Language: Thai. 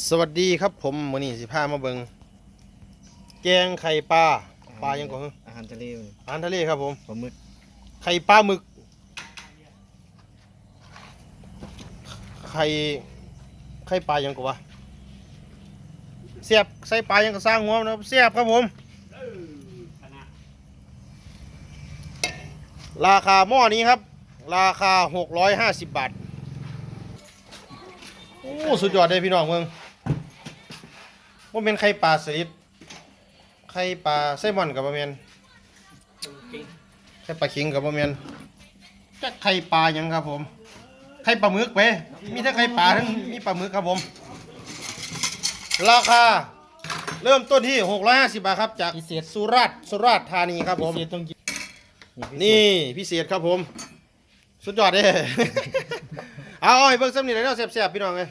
สวัสดีครับผมมื้อนี้สิพามาเบิงแกงไข่ปลาปลายังก่อนอาหารทะเลอาหารทะเลครับผมปลาหมึกไข่ปลาหมึก ไข่ไข่ปลายังกว่าเสียบใส่ปลายังก็สร้างหัวนะครับเสียบครับผม ราคาหม้อนี้ครับ ราคา 650 บาท โอ้ สุดยอดเลยพี่น้องเมือง ว่าเป็นไข่ปลาสลิดไข่ปลาไซมอนกับบะเมนไข่ปลาคิงกับบะเมนจะไข่ปลาหยังครับผม ไข่ปลาหมึกไปมีทั้งไข่ปลาทั้งมีปลาหมึกครับผม ราคา เริ่มต้นที่ 650 บาทครับ จากสุราษฎร์สุราษฎร์ธานีครับผม พิเศษต้องกินนี่พิเศษครับผม สุดยอดเด้ เอาเอาให้เบิ่งซ้ำนี่เลยเนาะแซ่บๆพี่น้องเลย